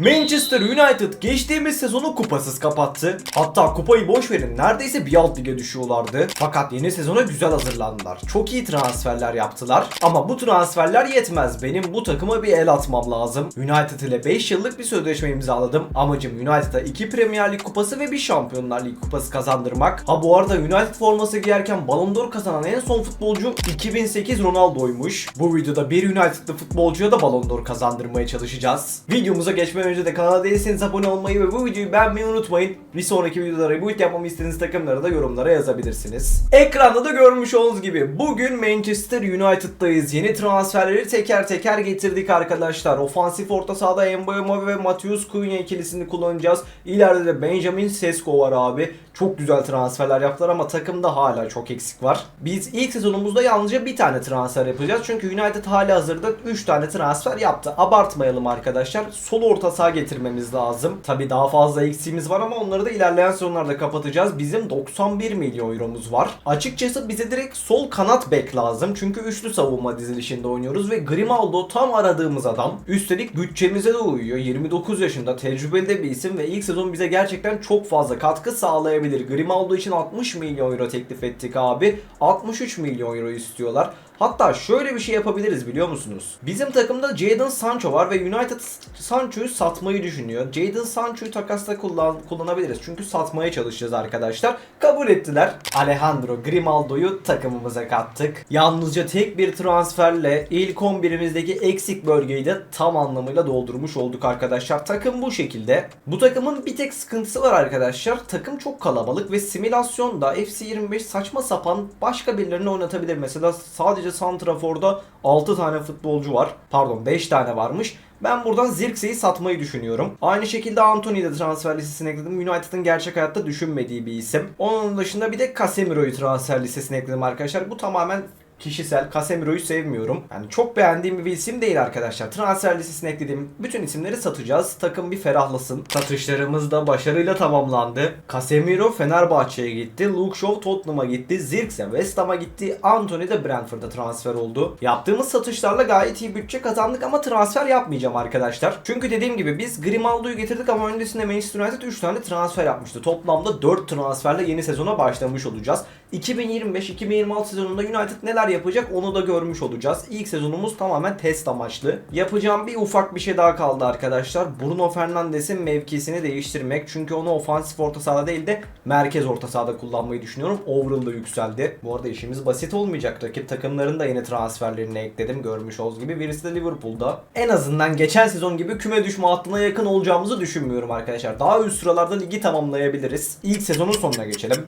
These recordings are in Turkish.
Manchester United geçtiğimiz sezonu kupasız kapattı. Hatta kupayı boş verin neredeyse bir alt lige düşüyorlardı. Fakat yeni sezona güzel hazırlandılar. Çok iyi transferler yaptılar. Ama bu transferler yetmez. Benim bu takıma bir el atmam lazım. United ile 5 yıllık bir sözleşme imzaladım. Amacım United'a 2 Premier Lig kupası ve bir Şampiyonlar Ligi kupası kazandırmak. Ha bu arada United forması giyerken Ballon d'Or kazanan en son futbolcu 2008 Ronaldo'ymuş. Bu videoda bir United'lı futbolcuya da Ballon d'Or kazandırmaya çalışacağız. Videomuza geçmeden önce de kanala değilseniz abone olmayı ve bu videoyu beğenmeyi unutmayın. Bir sonraki videolara reboot yapmamı istediğiniz takımları da yorumlara yazabilirsiniz. Ekranda da görmüş olduğunuz gibi bugün Manchester United'dayız. Yeni transferleri teker teker getirdik arkadaşlar. Ofansif orta sahada Mbeumo ve Matheus Cunha ikilisini kullanacağız. İleride de Benjamin Sesko var abi. Çok güzel transferler yaptılar ama takımda hala çok eksik var. Biz ilk sezonumuzda yalnızca bir tane transfer yapacağız. Çünkü United hali hazırda 3 tane transfer yaptı. Abartmayalım arkadaşlar. Sol orta saha getirmemiz lazım. Tabi daha fazla eksiğimiz var ama onları da ilerleyen sezonlarda kapatacağız. Bizim 91 milyon euromuz var. Açıkçası bize direkt sol kanat bek lazım. Çünkü üçlü savunma dizilişinde oynuyoruz ve Grimaldo tam aradığımız adam. Üstelik bütçemize de uyuyor. 29 yaşında tecrübeli bir isim ve ilk sezon bize gerçekten çok fazla katkı sağlayabilir. Grimaldo için 60 milyon euro teklif ettik abi. 63 milyon euro istiyorlar. Hatta şöyle bir şey yapabiliriz biliyor musunuz? Bizim takımda Jadon Sancho var ve United Sancho'yu satmayı düşünüyor. Jadon Sancho'yu takasla kullan kullanabiliriz. Çünkü satmaya çalışacağız arkadaşlar. Kabul ettiler. Alejandro Grimaldo'yu takımımıza kattık. Yalnızca tek bir transferle ilk 11'imizdeki eksik bölgeyi de tam anlamıyla doldurmuş olduk arkadaşlar. Takım bu şekilde. Bu takımın bir tek sıkıntısı var arkadaşlar. Takım çok kalabalık ve simülasyonda FC25 saçma sapan başka birilerini oynatabilir. Mesela sadece Santrafor'da 6 tane futbolcu var. Pardon 5 tane varmış. Ben buradan Zirkse'yi satmayı düşünüyorum. Aynı şekilde Anthony'yi de transfer listesine ekledim. United'ın gerçek hayatta düşünmediği bir isim. Onun dışında bir de Casemiro'yu transfer listesine ekledim arkadaşlar. Bu tamamen kişisel. Casemiro'yu sevmiyorum. Yani çok beğendiğim bir isim değil arkadaşlar. Transfer listesine eklediğim bütün isimleri satacağız. Takım bir ferahlasın. Satışlarımız da başarıyla tamamlandı. Casemiro Fenerbahçe'ye gitti. Luke Shaw Tottenham'a gitti. Zirkse West Ham'a gitti. Anthony de Brentford'a transfer oldu. Yaptığımız satışlarla gayet iyi bütçe kazandık ama transfer yapmayacağım arkadaşlar. Çünkü dediğim gibi biz Grimaldo'yu getirdik ama öncesinde Manchester United 3 tane transfer yapmıştı. Toplamda 4 transferle yeni sezona başlamış olacağız. 2025-2026 sezonunda United neler yapacak onu da görmüş olacağız. İlk sezonumuz tamamen test amaçlı. Yapacağım bir ufak bir şey daha kaldı arkadaşlar. Bruno Fernandes'in mevkisini değiştirmek. Çünkü onu ofansif orta sahada değil de merkez orta sahada kullanmayı düşünüyorum. Overall da yükseldi. Bu arada işimiz basit olmayacak. Rakip takımların da yeni transferlerini ekledim. Görmüş olduğunuz gibi. Birisi de Liverpool'da. En azından geçen sezon gibi küme düşme hattına yakın olacağımızı düşünmüyorum arkadaşlar. Daha üst sıralarda ligi tamamlayabiliriz. İlk sezonun sonuna geçelim.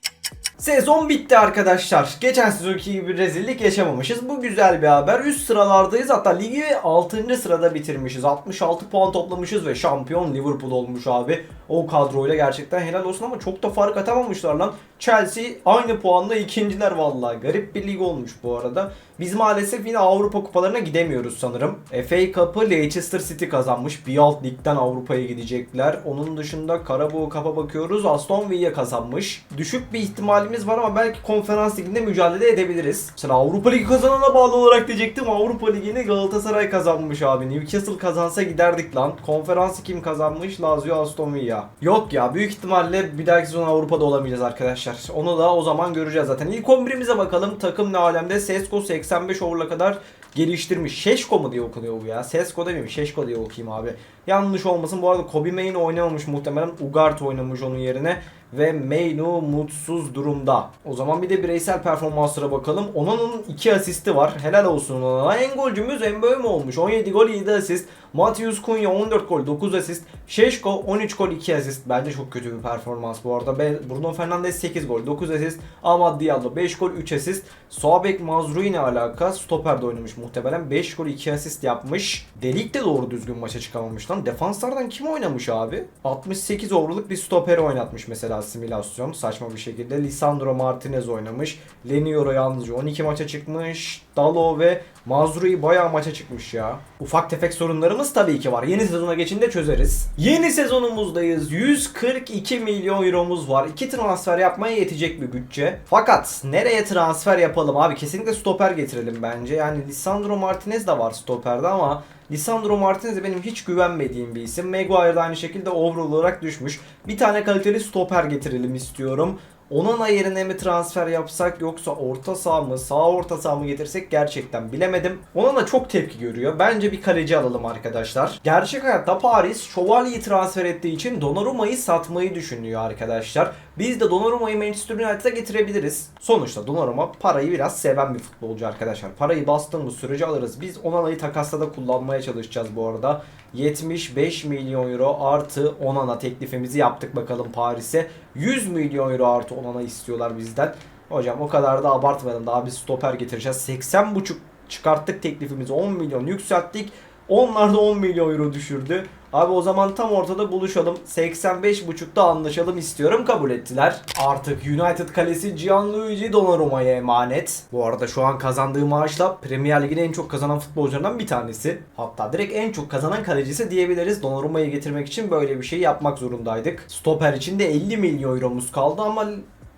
Sezon bitti arkadaşlar. Geçen sezonki gibi rezillik yaşamamışız. Bu güzel bir haber. Üst sıralardayız. Hatta ligi 6. sırada bitirmişiz. 66 puan toplamışız ve şampiyon Liverpool olmuş abi. O kadroyla gerçekten helal olsun ama çok da fark atamamışlar lan. Chelsea aynı puanla ikinciler vallahi. Garip bir lig olmuş bu arada. Biz maalesef yine Avrupa kupalarına gidemiyoruz sanırım. FA Cup'ı Leicester City kazanmış. Bir alt ligden Avrupa'ya gidecekler. Onun dışında Karabağ Cup'a bakıyoruz. Aston Villa kazanmış. Düşük bir ihtimalimiz var ama belki konferans liginde mücadele edebiliriz. Mesela Avrupa Ligi kazanana bağlı olarak diyecektim. Avrupa Ligi'ni Galatasaray kazanmış abi. Newcastle kazansa giderdik lan. Konferansı kim kazanmış? Lazio Aston Villa. Yok ya büyük ihtimalle bir dahaki sezon Avrupa'da olamayacağız arkadaşlar. Onu da o zaman göreceğiz zaten. İlk 11'imize bakalım. Takım ne alemde? Sesko 85 over'la kadar geliştirmiş. Şeşko mu diye okunuyor bu ya? Sesko demeyeyim. Şeşko diye okuyayım abi. Yanlış olmasın. Bu arada Kobe Main oynamamış muhtemelen. Ugart oynamış onun yerine. Ve Meinu mutsuz durumda. O zaman bir de bireysel performanslara bakalım. Onan'ın 2 asisti var. Helal olsun Onan'a. En golcümüz Mbeumo olmuş. 17 gol 7 asist. Matius Cunha 14 gol 9 asist. Şeşko 13 gol 2 asist. Bence çok kötü bir performans bu arada. Bruno Fernandes 8 gol 9 asist. Amad Diallo 5 gol 3 asist. Soabek Mazrui ne alaka? Stoper'de oynamış muhtemelen. 5 gol 2 asist yapmış. Delik de doğru düzgün maça çıkamamış lan. Defanslardan kim oynamış abi? 68 over'lık bir stoperi oynatmış mesela simülasyon. Saçma bir şekilde. Lisandro Martinez oynamış. Lenioro yalnızca 12 maça çıkmış. Dalo ve Mazrui bayağı maça çıkmış ya. Ufak tefek sorunlarımız tabii ki var. Yeni sezona geçince çözeriz. Yeni sezonumuzdayız. 142 milyon euromuz var. İki transfer yapmaya yetecek bir bütçe. Fakat nereye transfer yapalım abi? Kesinlikle stoper getirelim bence. Yani Lisandro Martinez de var stoperde ama Lisandro Martinez benim hiç güvenmediğim bir isim. Maguire da aynı şekilde overall olarak düşmüş. Bir tane kaliteli stoper getirelim istiyorum. Onana yerine mi transfer yapsak yoksa orta saha mı sağ orta saha mı getirsek gerçekten bilemedim. Onana çok tepki görüyor. Bence bir kaleci alalım arkadaşlar. Gerçek hayatta Paris Şövalye'yi transfer ettiği için Donnarumma'yı satmayı düşünüyor arkadaşlar. Biz de Donnarumma'yı Manchester United'a getirebiliriz. Sonuçta Donnarumma parayı biraz seven bir futbolcu arkadaşlar. Parayı bastığımız sürece alırız. Biz Onana'yı takasta da kullanmaya çalışacağız bu arada. 75 milyon euro artı Onana teklifimizi yaptık bakalım Paris'e. 100 milyon euro artı Onana istiyorlar bizden. Hocam o kadar da abartmayalım. Daha bir stoper getireceğiz. 80,5 çıkarttık teklifimizi. 10 milyon yükselttik. Onlar da 10 milyon euro düşürdü. Abi o zaman tam ortada buluşalım. 85.5'da anlaşalım istiyorum. Kabul ettiler. Artık United kalesi Gianluigi Donnarumma'ya emanet. Bu arada şu an kazandığı maaşla Premier Lig'in en çok kazanan futbolcularından bir tanesi. Hatta direkt en çok kazanan kalecisi diyebiliriz. Donnarumma'yı getirmek için böyle bir şey yapmak zorundaydık. Stoper için de 50 milyon euromuz kaldı ama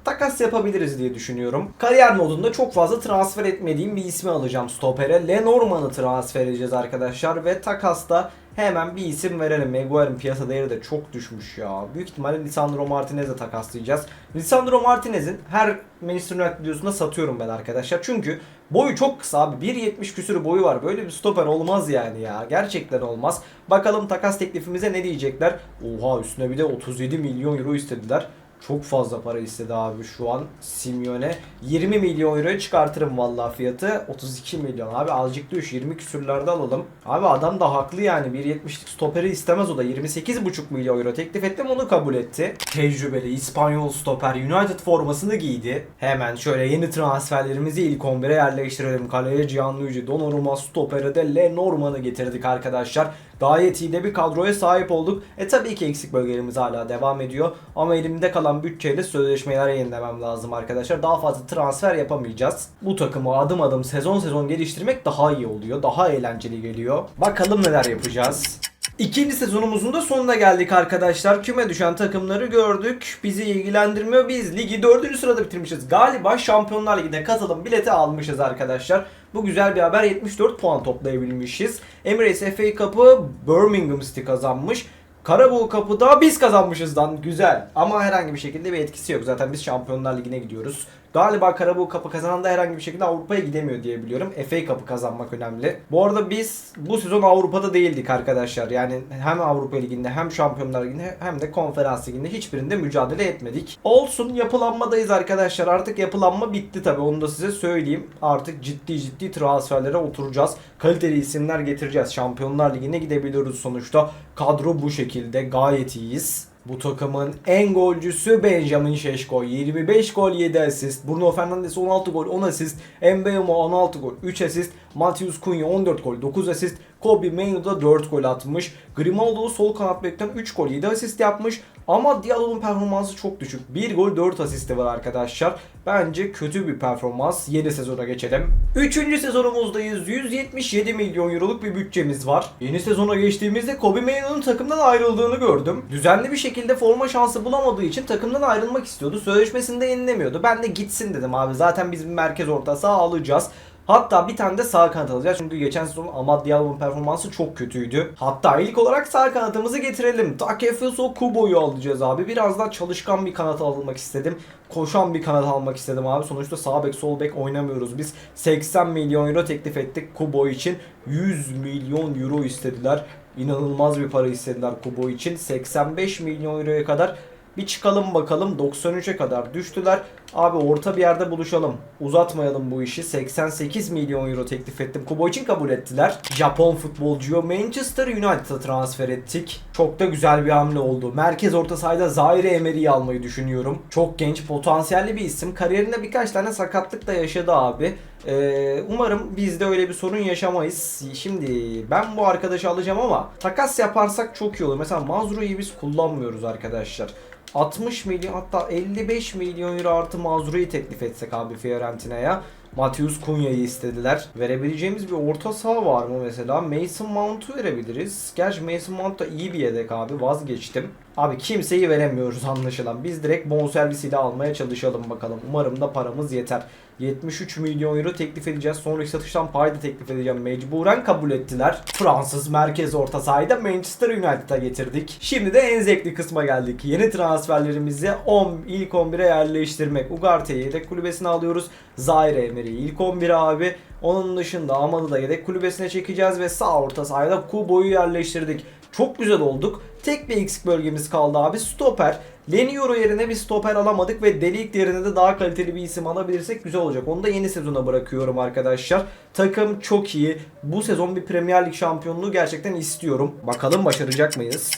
takas yapabiliriz diye düşünüyorum. Kariyer modunda çok fazla transfer etmediğim bir ismi alacağım stopere. Lenormand'ı transfer edeceğiz arkadaşlar ve takasta hemen bir isim verelim. Maguire'ın piyasa değeri de çok düşmüş ya. Büyük ihtimalle Lisandro Martinez'e takaslayacağız. Lisandro Martinez'in her Manchester United videosunda satıyorum ben arkadaşlar. Çünkü boyu çok kısa abi. 1.70 küsürü boyu var. Böyle bir stoper olmaz yani ya. Gerçekten olmaz. Bakalım takas teklifimize ne diyecekler. Oha üstüne bir de 37 milyon euro istediler. Çok fazla para istedi abi şu an Simeone. 20 milyon euroya çıkartırım vallahi fiyatı. 32 milyon abi azıcık düş 20 küsürlerde alalım. Abi adam da haklı yani 1.70'lik stoperi istemez o da 28,5 milyon euro teklif ettim onu kabul etti. Tecrübeli İspanyol stoper United formasını giydi. Hemen şöyle yeni transferlerimizi ilk 11'e yerleştirelim. Kaleye Gianluigi Donnarumma stopere de Lenormand'ı getirdik arkadaşlar. Gayet iyi de bir kadroya sahip olduk. E tabii ki eksik bölgelerimiz hala devam ediyor. Ama elimde kalan bütçeyle sözleşmeler yenilemem lazım arkadaşlar. Daha fazla transfer yapamayacağız. Bu takımı adım adım sezon sezon geliştirmek daha iyi oluyor. Daha eğlenceli geliyor. Bakalım neler yapacağız. İkinci sezonumuzun da sonuna geldik arkadaşlar. Küme düşen takımları gördük. Bizi ilgilendirmiyor. Biz ligi 4. sırada bitirmişiz. Galiba Şampiyonlar Ligi'ne katılım bileti almışız arkadaşlar. Bu güzel bir haber. 74 puan toplayabilmişiz. Emirates FA Cup'ı Birmingham City kazanmış. Karabağ Kapı'da biz kazanmışız lan. Güzel. Ama herhangi bir şekilde bir etkisi yok. Zaten biz Şampiyonlar Ligi'ne gidiyoruz. Galiba Karabağ Kapı kazanan da herhangi bir şekilde Avrupa'ya gidemiyor diye biliyorum. FA Kapı kazanmak önemli. Bu arada biz bu sezon Avrupa'da değildik arkadaşlar. Yani hem Avrupa Ligi'nde hem Şampiyonlar Ligi'nde hem de Konferans Ligi'nde hiçbirinde mücadele etmedik. Olsun yapılanmadayız arkadaşlar. Artık yapılanma bitti tabi onu da size söyleyeyim. Artık ciddi ciddi transferlere oturacağız. Kaliteli isimler getireceğiz. Şampiyonlar Ligi'ne gidebiliyoruz sonuçta. Kadro bu şekilde gayet iyiyiz. Bu takımın en golcüsü Benjamin Şeşko. 25 gol 7 asist. Bruno Fernandes 16 gol 10 asist. Mbeumo 16 gol 3 asist. Matheus Cunha 14 gol 9 asist. Kobe Mainoo da 4 gol atmış. Grimaldo sol kanat bekten 3 gol 7 asist yapmış. Ama Diallo'nun performansı çok düşük. 1 gol 4 asisti var arkadaşlar. Bence kötü bir performans. Yeni sezona geçelim. 3. sezonumuzdayız. 177 milyon euroluk bir bütçemiz var. Yeni sezona geçtiğimizde Kobe Mainoo'nun takımdan ayrıldığını gördüm. Düzenli bir şekilde forma şansı bulamadığı için takımdan ayrılmak istiyordu. Sözleşmesinde yenilemiyordu. Ben de gitsin dedim abi. Zaten biz bir merkez orta saha alacağız. Hatta bir tane de sağ kanat alacağız. Çünkü geçen sezon Amad Diallo'nun performansı çok kötüydü. Hatta ilk olarak sağ kanatımızı getirelim. Takefuso Kubo'yu alacağız abi. Biraz daha çalışkan bir kanat almak istedim. Koşan bir kanat almak istedim abi. Sonuçta sağ bek sol bek oynamıyoruz biz. 80 milyon euro teklif ettik Kubo için. 100 milyon euro istediler. İnanılmaz bir para istediler Kubo için. 85 milyon euroya kadar bir çıkalım bakalım 93'e kadar düştüler. Abi orta bir yerde buluşalım. Uzatmayalım bu işi. 88 milyon euro teklif ettim. Kubo için kabul ettiler. Japon futbolcuyu Manchester United'a transfer ettik. Çok da güzel bir hamle oldu. Merkez orta sahada Zaire Emery'i almayı düşünüyorum. Çok genç, potansiyelli bir isim. Kariyerinde birkaç tane sakatlık da yaşadı abi. Ee, umarım biz de öyle bir sorun yaşamayız. Şimdi ben bu arkadaşı alacağım ama takas yaparsak çok iyi olur. Mesela Mazru'yu biz kullanmıyoruz arkadaşlar. 60 milyon hatta 55 milyon euro artı Mazru'yu teklif etsek abi Fiorentina'ya. Matheus Cunha'yı istediler. Verebileceğimiz bir orta saha var mı mesela? Mason Mount'u verebiliriz. Gerçi Mason Mount da iyi bir yedek abi vazgeçtim. Abi kimseyi veremiyoruz anlaşılan. Biz direkt bonservisiyle almaya çalışalım bakalım. Umarım da paramız yeter. 73 milyon euro teklif edeceğiz. Sonraki satıştan pay da teklif edeceğim. Mecburen kabul ettiler. Fransız merkez orta sahayı Manchester United'a getirdik. Şimdi de en zevkli kısma geldik. Yeni transferlerimizi 10 ilk 11'e yerleştirmek. Ugarte'yi yedek kulübesine alıyoruz. Zaire Emery'i ilk 11'e abi. Onun dışında Amad'ı da yedek kulübesine çekeceğiz ve sağ orta sahada Kubo'yu yerleştirdik. Çok güzel olduk. Tek bir eksik bölgemiz kaldı abi. Stoper. Lenioro yerine bir stoper alamadık ve Delik yerine de daha kaliteli bir isim alabilirsek güzel olacak. Onu da yeni sezona bırakıyorum arkadaşlar. Takım çok iyi. Bu sezon bir Premier Lig şampiyonluğu gerçekten istiyorum. Bakalım başaracak mıyız?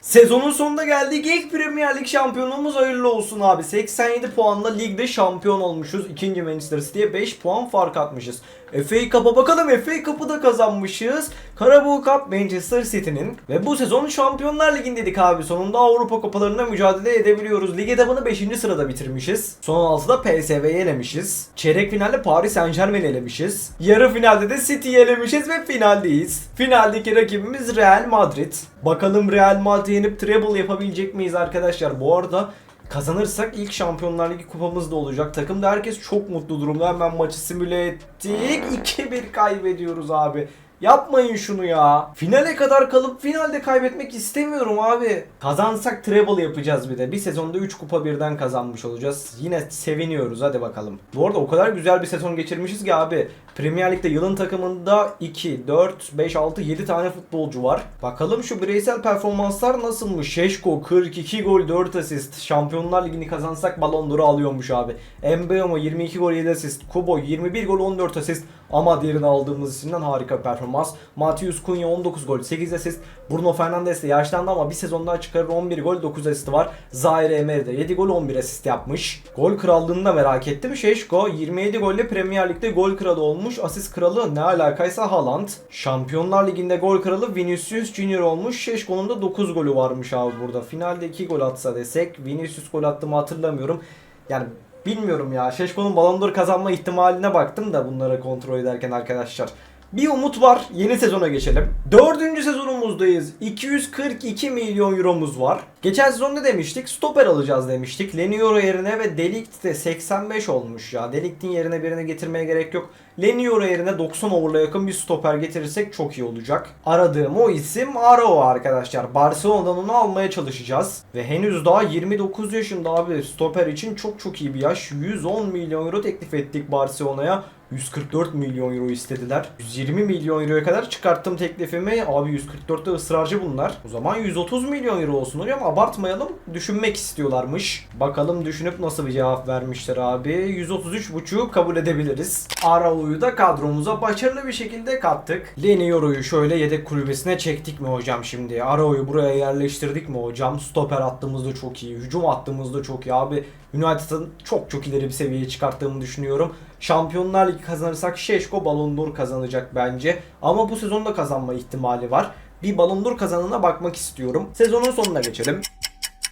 Sezonun sonuna geldik. İlk Premier Lig şampiyonluğumuz hayırlı olsun abi. 87 puanla ligde şampiyon olmuşuz. İkinci Manchester City'ye 5 puan fark atmışız. FA Cup'a bakalım. FA Cup'ı da kazanmışız. Carabao Cup Manchester City'nin. Ve bu sezon Şampiyonlar Ligi'ndeydik abi. Sonunda Avrupa kupalarında mücadele edebiliyoruz. Lig etabını 5. sırada bitirmişiz. Son 6'da PSV'yi elemişiz. Çeyrek finalde Paris Saint Germain'i elemişiz. Yarı finalde de City'yi elemişiz ve finaldeyiz. Finaldeki rakibimiz Real Madrid. Bakalım Real Madrid'i yenip treble yapabilecek miyiz arkadaşlar? Bu arada Kazanırsak ilk Şampiyonlar Ligi kupamız da olacak. Takımda herkes çok mutlu durumda. Hemen maçı simüle ettik. 2-1 kaybediyoruz abi. Yapmayın şunu ya. Finale kadar kalıp finalde kaybetmek istemiyorum abi. Kazansak treble yapacağız bir de. Bir sezonda 3 kupa birden kazanmış olacağız. Yine seviniyoruz hadi bakalım. Bu arada o kadar güzel bir sezon geçirmişiz ki abi. Premier Lig'de yılın takımında 2, 4, 5, 6, 7 tane futbolcu var. Bakalım şu bireysel performanslar nasılmış? Şeşko 42 gol 4 asist. Şampiyonlar Ligi'ni kazansak Ballon d'Or'u alıyormuş abi. Mbeumo 22 gol 7 asist. Kubo 21 gol 14 asist. Ama diğerini aldığımız isimden harika performans. Matius Cunha 19 gol 8 asist. Bruno Fernandes de yaşlandı ama bir sezon daha çıkarır 11 gol 9 asist var. Zaire Emery de 7 gol 11 asist yapmış. Gol krallığını da merak ettim. Şeşko 27 golle Premier Lig'de gol kralı olmuş. Asist kralı ne alakaysa Haaland. Şampiyonlar Ligi'nde gol kralı Vinicius Junior olmuş. Şeşko'nun da 9 golü varmış abi burada. Finalde 2 gol atsa desek. Vinicius gol attı mı hatırlamıyorum. Yani bilmiyorum ya. Şeşko'nun Ballon d'Or kazanma ihtimaline baktım da bunları kontrol ederken arkadaşlar. Bir umut var. Yeni sezona geçelim. Dördüncü sezonumuzdayız. 242 milyon euromuz var. Geçen sezon ne demiştik? Stoper alacağız demiştik. Lenioro yerine ve Delict de 85 olmuş ya. Delict'in yerine birini getirmeye gerek yok. Lenioro yerine 90 over'la yakın bir stoper getirirsek çok iyi olacak. Aradığım o isim Arao arkadaşlar. Barcelona'dan onu almaya çalışacağız. Ve henüz daha 29 yaşında abi. Stoper için çok çok iyi bir yaş. 110 milyon euro teklif ettik Barcelona'ya. 144 milyon euro istediler. 120 milyon euroya kadar çıkarttım teklifimi. Abi 144'te ısrarcı bunlar. O zaman 130 milyon euro olsun hocam. Abartmayalım. Düşünmek istiyorlarmış. Bakalım düşünüp nasıl bir cevap vermişler abi. 133.5'u kabul edebiliriz. Arao'yu da kadromuza başarılı bir şekilde kattık. Lenioro'yu şöyle yedek kulübesine çektik mi hocam şimdi? Arao'yu buraya yerleştirdik mi hocam? Stoper attığımızda çok iyi. Hücum attığımızda çok iyi abi. United'ın çok çok ileri bir seviyeye çıkarttığımı düşünüyorum. Şampiyonlar Ligi kazanırsak Şeşko Ballon d'Or kazanacak bence. Ama bu sezonda kazanma ihtimali var. Bir Ballon d'Or kazanına bakmak istiyorum. Sezonun sonuna geçelim.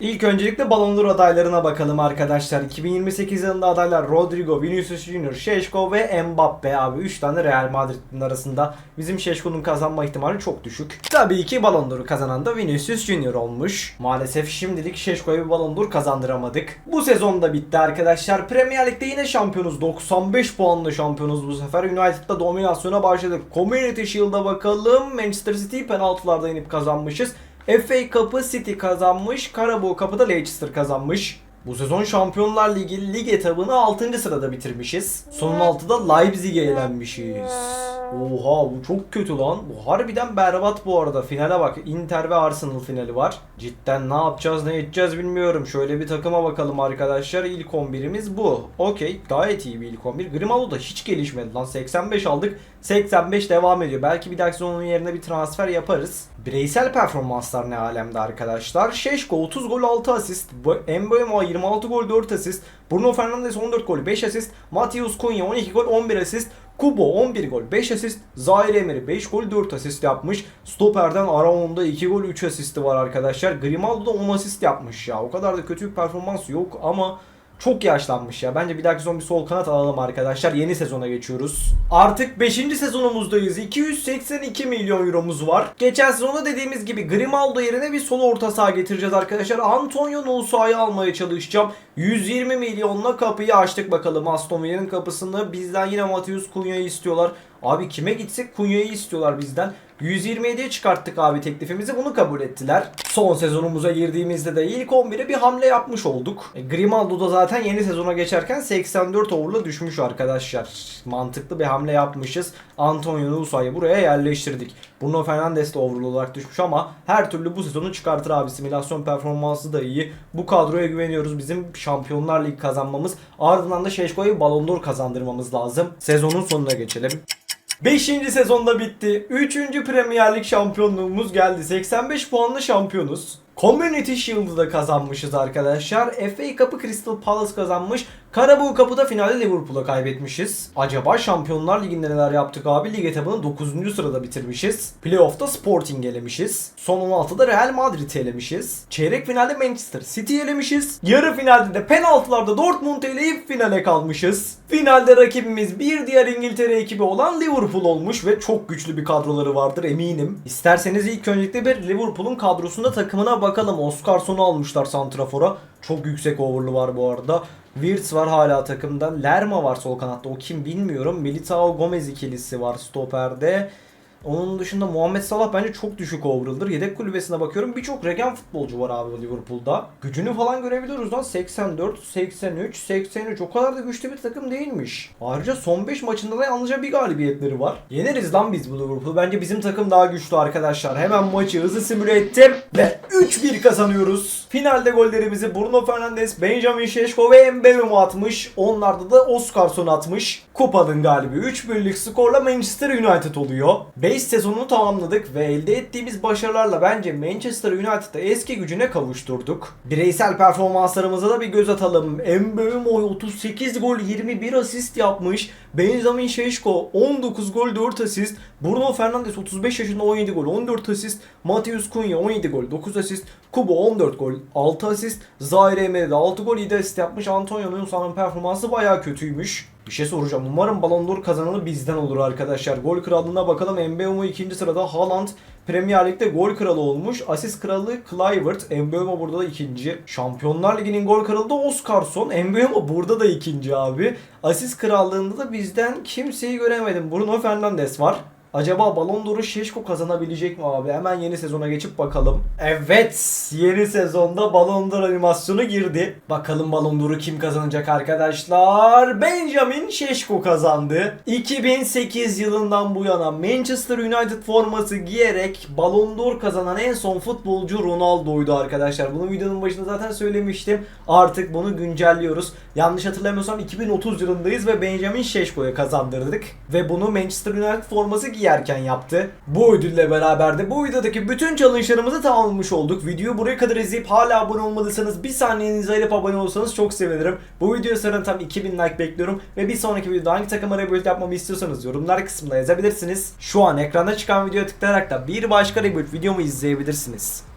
İlk öncelikle Ballon d'Or adaylarına bakalım arkadaşlar. 2028 yılında adaylar Rodrigo, Vinicius Junior, Şeşko ve Mbappe abi. 3 tane Real Madrid'in arasında. Bizim Şeşko'nun kazanma ihtimali çok düşük. Tabii ki Ballon d'Or'u kazanan da Vinicius Junior olmuş. Maalesef şimdilik Şeşko'ya bir Ballon d'Or kazandıramadık. Bu sezon da bitti arkadaşlar. Premier Lig'de yine şampiyonuz. 95 puanla şampiyonuz bu sefer. United'da dominasyona başladık. Community Shield'a bakalım. Manchester City penaltılarda inip kazanmışız. FA Cup'ı City kazanmış. Carabao Cup'ı da Leicester kazanmış. Bu sezon Şampiyonlar Ligi lig etabını 6. sırada bitirmişiz. Son 6'da Leipzig'e elenmişiz. Oha bu çok kötü lan. Bu harbiden berbat bu arada. Finale bak. Inter ve Arsenal finali var. Cidden ne yapacağız ne edeceğiz bilmiyorum. Şöyle bir takıma bakalım arkadaşlar. İlk 11'imiz bu. Okey. Gayet iyi bir ilk 11. Grimaldo da hiç gelişmedi lan. 85 aldık. 85 devam ediyor. Belki bir dahaki sezonun yerine bir transfer yaparız. Bireysel performanslar ne alemde arkadaşlar. Şeşko 30 gol 6 asist. Mbeumo 26 gol 4 asist. Bruno Fernandes 14 gol 5 asist. Matius Cunha 12 gol 11 asist. Kubo 11 gol 5 asist. Zaire Emery 5 gol 4 asist yapmış. Stoper'den Araon'da 2 gol 3 asisti var arkadaşlar. Grimaldo da 10 asist yapmış ya. O kadar da kötü bir performans yok ama Çok yaşlanmış ya. Bence bir dahaki sezon bir sol kanat alalım arkadaşlar. Yeni sezona geçiyoruz. Artık 5. sezonumuzdayız. 282 milyon euromuz var. Geçen sezonda dediğimiz gibi Grimaldo yerine bir sol orta saha getireceğiz arkadaşlar. Antonio Nusa'yı almaya çalışacağım. 120 milyonla kapıyı açtık bakalım Aston Villa'nın kapısını. Bizden yine Matheus Cunha'yı istiyorlar. Abi kime gitsek Cunha'yı istiyorlar bizden. 127'ye çıkarttık abi teklifimizi bunu kabul ettiler. Son sezonumuza girdiğimizde de ilk 11'e bir hamle yapmış olduk. E, Grimaldo da zaten yeni sezona geçerken 84 over'la düşmüş arkadaşlar. Mantıklı bir hamle yapmışız. Antonio Nusa'yı buraya yerleştirdik. Bruno Fernandes de overall olarak düşmüş ama her türlü bu sezonu çıkartır abi. Simülasyon performansı da iyi. Bu kadroya güveniyoruz. Bizim Şampiyonlar Ligi kazanmamız. Ardından da Şeşko'yu Ballon d'Or kazandırmamız lazım. Sezonun sonuna geçelim. 5. sezonda bitti. 3. Premier Lig şampiyonluğumuz geldi. 85 puanlı şampiyonuz. Community Shield'ı da kazanmışız arkadaşlar. FA Cup'ı Crystal Palace kazanmış. Karabağ Cup'ı finalde Liverpool'a kaybetmişiz. Acaba Şampiyonlar Ligi'nde neler yaptık abi? Lig etabını 9. sırada bitirmişiz. Playoff'ta Sporting elemişiz. Son 16'da Real Madrid'i elemişiz. Çeyrek finalde Manchester City elemişiz. Yarı finalde de penaltılarda Dortmund'u eleyip finale kalmışız. Finalde rakibimiz bir diğer İngiltere ekibi olan Liverpool olmuş ve çok güçlü bir kadroları vardır eminim. İsterseniz ilk öncelikle bir Liverpool'un kadrosunda takımına bakalım. Oscar sonu almışlar Santrafor'a. Çok yüksek over'lu var bu arada. Wirtz var hala takımda. Lerma var sol kanatta. O kim bilmiyorum. Militao Gomez ikilisi var stoperde. Onun dışında Muhammed Salah bence çok düşük overall'dır. Yedek kulübesine bakıyorum. Birçok regen futbolcu var abi Liverpool'da. Gücünü falan görebiliyoruz lan. 84, 83, 83. O kadar da güçlü bir takım değilmiş. Ayrıca son 5 maçında da yalnızca bir galibiyetleri var. Yeneriz lan biz bu Liverpool'u. Bence bizim takım daha güçlü arkadaşlar. Hemen maçı hızlı simüle ettim. Ve 3-1 kazanıyoruz. Finalde gollerimizi Bruno Fernandes, Benjamin Şeşko ve Mbeumo atmış. Onlarda da Oscarson atmış. Kupanın galibi 3-1'lik skorla Manchester United oluyor. 5 sezonunu tamamladık ve elde ettiğimiz başarılarla bence Manchester United'ı eski gücüne kavuşturduk. Bireysel performanslarımıza da bir göz atalım. Mbeumo 38 gol 21 asist yapmış. Benjamin Şeşko 19 gol 4 asist. Bruno Fernandes 35 yaşında 17 gol 14 asist. Matheus Cunha 17 gol 9 asist. Kubo 14 gol 6 asist. Zaire Emery de 6 gol 7 asist yapmış. Antonio Nusa'nın performansı bayağı kötüymüş. Bir şey soracağım. Umarım Ballon d'Or kazananı bizden olur arkadaşlar. Gol krallığına bakalım. Mbeumo ikinci sırada. Haaland Premier Lig'de gol kralı olmuş. Asist kralı Kluivert. Mbeumo burada da ikinci. Şampiyonlar Ligi'nin gol kralı da Oscarson. Mbeumo burada da ikinci abi. Asist krallığında da bizden kimseyi göremedim. Bruno Fernandes var. Acaba Ballon d'Or'u Şeşko kazanabilecek mi abi? Hemen yeni sezona geçip bakalım. Evet, yeni sezonda Ballon d'Or animasyonu girdi. Bakalım Ballon d'Or'u kim kazanacak arkadaşlar? Benjamin Şeşko kazandı. 2008 yılından bu yana Manchester United forması giyerek Ballon d'Or kazanan en son futbolcu Ronaldo'ydu arkadaşlar. Bunu videonun başında zaten söylemiştim. Artık bunu güncelliyoruz. Yanlış hatırlamıyorsam 2030 yılındayız ve Benjamin Şeşko'ya kazandırdık. Ve bunu Manchester United forması giyerken yaptı. Bu ödülle beraber de bu videodaki bütün challenge'larımızı tamamlamış olduk. Videoyu buraya kadar izleyip hala abone olmadıysanız bir saniyenizi ayırıp abone olsanız çok sevinirim. Bu video sonra tam 2000 like bekliyorum ve bir sonraki videoda hangi takım rebuild yapmamı istiyorsanız yorumlar kısmında yazabilirsiniz. Şu an ekranda çıkan videoya tıklayarak da bir başka rebuild videomu izleyebilirsiniz.